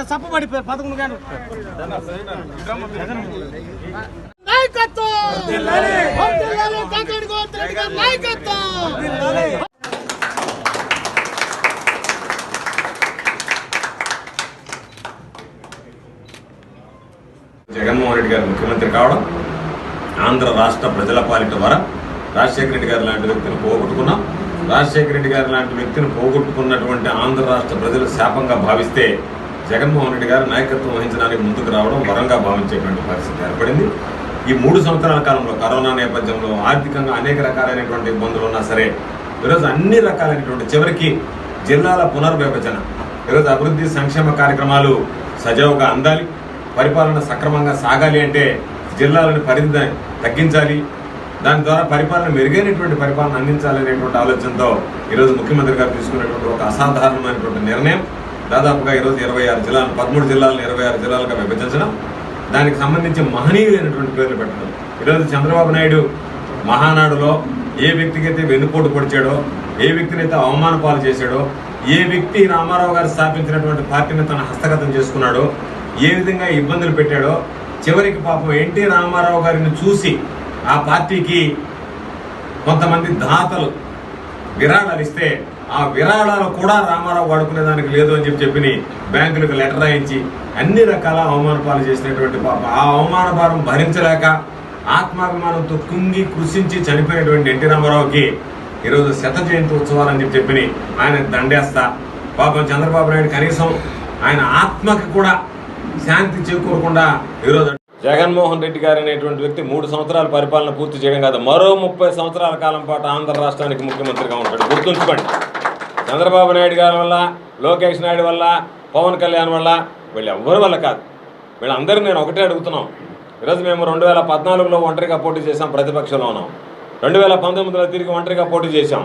పడిపోయారు పదకొండు గంటలు నాయకత్వం! జగన్మోహన్ రెడ్డి గారు ముఖ్యమంత్రి కావడం ఆంధ్ర రాష్ట్ర ప్రజల పాలిట వర రాజశేఖర రెడ్డి గారు లాంటి వ్యక్తిని పోగొట్టుకున్నాం. రాజశేఖర రెడ్డి గారు లాంటి వ్యక్తిని పోగొట్టుకున్నటువంటి ఆంధ్ర రాష్ట్ర ప్రజలు శాపంగా భావిస్తే జగన్మోహన్ రెడ్డి గారు నాయకత్వం వహించడానికి ముందుకు రావడం వరంగా భావించేటువంటి పరిస్థితి ఏర్పడింది. ఈ మూడు సంవత్సరాల కాలంలో కరోనా నేపథ్యంలో ఆర్థికంగా అనేక రకాలైనటువంటి ఇబ్బందులు ఉన్నా సరే ఈరోజు అన్ని రకాలైనటువంటి చివరికి జిల్లాల పునర్విభజన. ఈరోజు అభివృద్ధి సంక్షేమ కార్యక్రమాలు సజావుగా అందాలి పరిపాలన సక్రమంగా సాగాలి అంటే జిల్లాలను పరిధి తగ్గించాలి దాని ద్వారా పరిపాలన మెరుగైనటువంటి పరిపాలన అందించాలనేటువంటి ఆలోచనతో ఈరోజు ముఖ్యమంత్రి గారు తీసుకున్నటువంటి ఒక అసాధారణమైనటువంటి నిర్ణయం. దాదాపుగా ఈరోజు ఇరవై ఆరు జిల్లాలు పదమూడు జిల్లాలను ఇరవై ఆరు జిల్లాలుగా విభజించడం దానికి సంబంధించి మహనీయులైనటువంటి పేర్లు పెట్టడం. ఈరోజు చంద్రబాబు నాయుడు మహానాడులో ఏ వ్యక్తికైతే వెన్నుపోటు పొడిచాడో ఏ వ్యక్తినైతే అవమాన పాలు చేశాడో ఏ వ్యక్తి రామారావు గారు స్థాపించినటువంటి పార్టీని తన హస్తగతం చేసుకున్నాడో ఏ విధంగా ఇబ్బందులు పెట్టాడో చివరికి పాపం ఎన్టీ రామారావు గారిని చూసి ఆ పార్టీకి కొంతమంది దాతలు విరాళాలు ఇస్తే ఆ విరాళాలు కూడా రామారావు వాడుకునేదానికి లేదు అని చెప్పి చెప్పి బ్యాంకులకు లెటర్ రాయించి అన్ని రకాల అవమాన పాలు చేసినటువంటి పాప. ఆ అవమాన భారం భరించలేక ఆత్మాభిమానంతో కుంగి కృషించి చనిపోయినటువంటి ఎన్టీ రామారావుకి ఈరోజు శత జయంతి ఉత్సవాలని చెప్పి చెప్పి ఆయన దండేస్తా. పాపం చంద్రబాబు నాయుడు కనీసం ఆయన ఆత్మకి కూడా శాంతి చేకూరకుండా ఈరోజు జగన్మోహన్ రెడ్డి గారు అనేటువంటి వ్యక్తి మూడు సంవత్సరాల పరిపాలన పూర్తి చేయడం కాదు మరో ముప్పై సంవత్సరాల కాలం పాటు ఆంధ్ర రాష్ట్రానికి ముఖ్యమంత్రిగా ఉంటాడు. గుర్తుంచుకోండి. చంద్రబాబు నాయుడు గారి వల్ల లోకేష్ నాయుడు వల్ల పవన్ కళ్యాణ్ వల్ల వీళ్ళు ఎవ్వరి వల్ల కాదు. వీళ్ళందరూ నేను ఒకటే అడుగుతున్నాం. ఈరోజు మేము రెండు వేల పద్నాలుగులో ఒంటరిగా పోటీ చేసాం ప్రతిపక్షంలో ఉన్నాం రెండు వేల పంతొమ్మిదిలో తిరిగి ఒంటరిగా పోటీ చేశాం.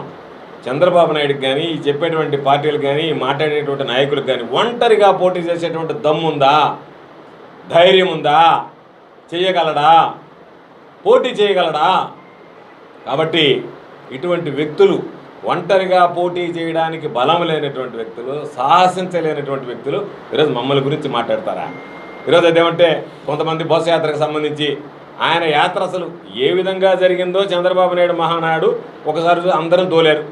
చంద్రబాబు నాయుడుకి కానీ చెప్పేటువంటి పార్టీలకు కానీ మాట్లాడేటువంటి నాయకులకు కానీ ఒంటరిగా పోటీ చేసేటువంటి దమ్ముందా? ధైర్యం ఉందా? చేయగలడా? పోటీ చేయగలడా? కాబట్టి ఇటువంటి వ్యక్తులు ఒంటరిగా పోటీ చేయడానికి బలం లేనటువంటి వ్యక్తులు సాహసించలేనటువంటి వ్యక్తులు ఈరోజు మమ్మల్ని గురించి మాట్లాడతారా? ఈరోజు అదేమంటే కొంతమంది బస్సు యాత్రకు సంబంధించి ఆయన యాత్ర అసలు ఏ విధంగా జరిగిందో చంద్రబాబు నాయుడు మహానాయుడు ఒకసారి అందరం తోలేరు.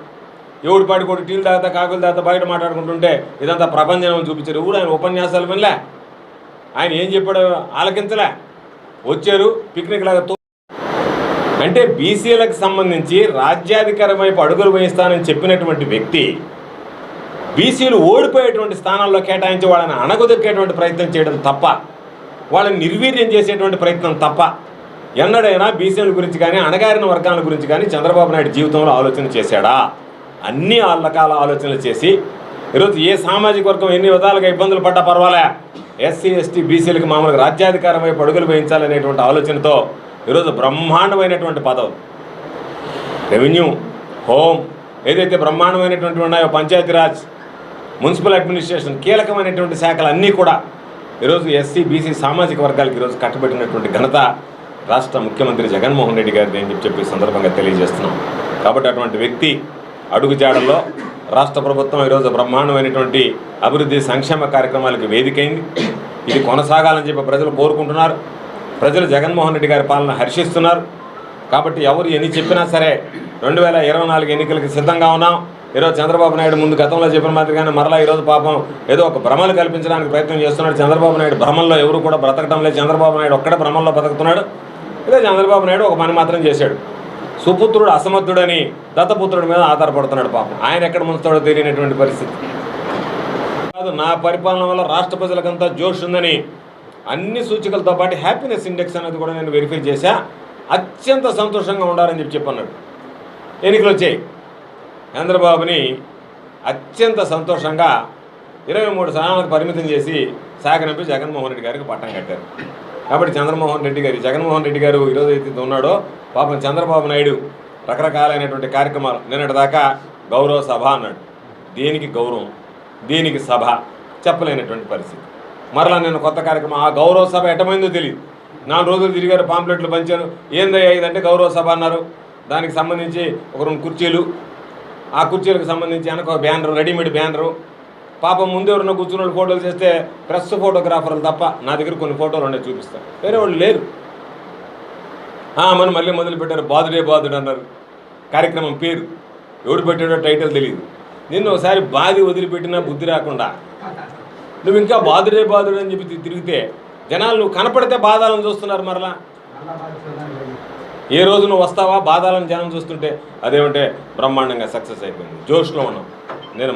ఎవడు పాటి కొడు టీలు తాగుతా కాకులు తాగుతా బయట మాట్లాడుకుంటుంటే ఇదంతా ప్రపంచం చూపించారు. ఎవడు ఆయన ఉపన్యాసాలు వినలే? ఆయన ఏం చెప్పాడో ఆలకించలే? వచ్చారు పిక్నిక్ లాగా తో- అంటే బీసీలకు సంబంధించి రాజ్యాధికారం వైపు అడుగులు వేయిస్తానని చెప్పినటువంటి వ్యక్తి బీసీలు ఓడిపోయేటువంటి స్థానాల్లో కేటాయించి వాళ్ళని అణగదొక్కేటువంటి ప్రయత్నం చేయడం తప్ప వాళ్ళని నిర్వీర్యం చేసేటువంటి ప్రయత్నం తప్ప ఎన్నడైనా బీసీల గురించి కానీ అణగారిన వర్గాల గురించి కానీ చంద్రబాబు నాయుడు జీవితంలో ఆలోచన చేశాడా? అన్ని రకాల ఆలోచనలు చేసి ఈరోజు ఏ సామాజిక వర్గం ఎన్ని విధాలుగా ఇబ్బందులు పడ్డా పర్వాలే? ఎస్సీ ఎస్టీ బీసీలకు మామూలుగా రాజ్యాధికారం వైపు అడుగులు వేయించాలనేటువంటి ఆలోచనతో ఈరోజు బ్రహ్మాండమైనటువంటి పదవులు రెవెన్యూ హోమ్ ఏదైతే బ్రహ్మాండమైనటువంటి ఉన్నాయో పంచాయతీరాజ్ మున్సిపల్ అడ్మినిస్ట్రేషన్ కీలకమైనటువంటి శాఖలు అన్నీ కూడా ఈరోజు ఎస్సీ బీసీ సామాజిక వర్గాలకు ఈరోజు కట్టబెట్టినటువంటి ఘనత రాష్ట్ర ముఖ్యమంత్రి జగన్మోహన్ రెడ్డి గారిది అని చెప్పి చెప్పి సందర్భంగా తెలియజేస్తున్నాం. కాబట్టి అటువంటి వ్యక్తి అడుగుజాడల్లో రాష్ట్ర ప్రభుత్వం ఈరోజు బ్రహ్మాండమైనటువంటి అభివృద్ధి సంక్షేమ కార్యక్రమాలకు వేదికైంది. ఇది కొనసాగాలని చెప్పి ప్రజలు కోరుకుంటున్నారు. ప్రజలు జగన్మోహన్ రెడ్డి గారి పాలన హర్షిస్తున్నారు. కాబట్టి ఎవరు ఎన్ని చెప్పినా సరే రెండు వేల ఇరవై నాలుగు ఎన్నికలకి సిద్ధంగా ఉన్నాం. ఈరోజు చంద్రబాబు నాయుడు ముందు గతంలో చెప్పిన మాదిరిగానే మరలా ఈరోజు పాపం ఏదో ఒక భ్రమలు కల్పించడానికి ప్రయత్నం చేస్తున్నాడు. చంద్రబాబు నాయుడు భ్రమంలో ఎవరు కూడా బ్రతకడం లేదు. చంద్రబాబు నాయుడు ఒక్కడే భ్రమంలో బ్రతుకుతున్నాడు. ఇదే చంద్రబాబు నాయుడు ఒక పని మాత్రం చేశాడు. సుపుత్రుడు అసమర్థుడని దత్తపుత్రుడి మీద ఆధారపడుతున్నాడు పాపం. ఆయన ఎక్కడ ముంచుతాడో తెలియనటువంటి పరిస్థితి. కాదు నా పరిపాలన వల్ల రాష్ట్ర ప్రజలకంతా జోష్ ఉందని అన్ని సూచికలతో పాటు హ్యాపీనెస్ ఇండెక్స్ అనేది కూడా నేను వెరిఫై చేశా. అత్యంత సంతోషంగా ఉండాలని చెప్పి చెప్పన్నాడు. ఎన్నికలు వచ్చాయి. చంద్రబాబుని అత్యంత సంతోషంగా ఇరవై మూడు స్థానాలకు పరిమితం చేసి సాగనంపి జగన్మోహన్ రెడ్డి గారికి పట్టం కట్టారు. కాబట్టి చంద్రమోహన్ రెడ్డి గారి జగన్మోహన్ రెడ్డి గారు ఈరోజు అయితే ఉన్నాడో పాపం చంద్రబాబు నాయుడు రకరకాలైనటువంటి కార్యక్రమాలు నిన్నటి దాకా గౌరవ సభ అన్నాడు. దేనికి గౌరవం? దీనికి సభ? చెప్పలేనటువంటి పరిస్థితి. మరలా నేను కొత్త కార్యక్రమం ఆ గౌరవ సభ ఎటమైందో తెలియదు నాలుగు రోజులు తిరిగారు పాంప్లెట్లు పంచాను ఏందయ్యా ఇదంటే గౌరవ సభ అన్నారు. దానికి సంబంధించి ఒక రెండు కుర్చీలు. ఆ కుర్చీలకు సంబంధించి వెనక ఒక బ్యానరు రెడీమేడ్ బ్యానరు. పాపం ముందే ఉన్న కూర్చున్న వాళ్ళు ఫోటోలు చేస్తే ప్రెస్ ఫోటోగ్రాఫర్లు తప్ప నా దగ్గర కొన్ని ఫోటోలు ఉన్నాయి చూపిస్తాను. వేరే వాళ్ళు లేరు. మనం మళ్ళీ మొదలుపెట్టారు బాధుడే బాదుడే అన్నారు. కార్యక్రమం పేరు. ఎవడు పెట్టాడో టైటిల్ తెలియదు నిన్ను ఒకసారి బాధి వదిలిపెట్టినా బుద్ధి రాకుండా. నువ్వు ఇంకా బాధుడే బాదుడు అని చెప్పి తిరిగితే జనాలు నువ్వు కనపడితే బాధాలను చూస్తున్నారు మరలా? ఏ రోజు నువ్వు వస్తావా? బాధాలను జనం చూస్తుంటే అదేమంటే బ్రహ్మాండంగా సక్సెస్ అయిపోయింది. జోష్లో ఉన్నాం. నేను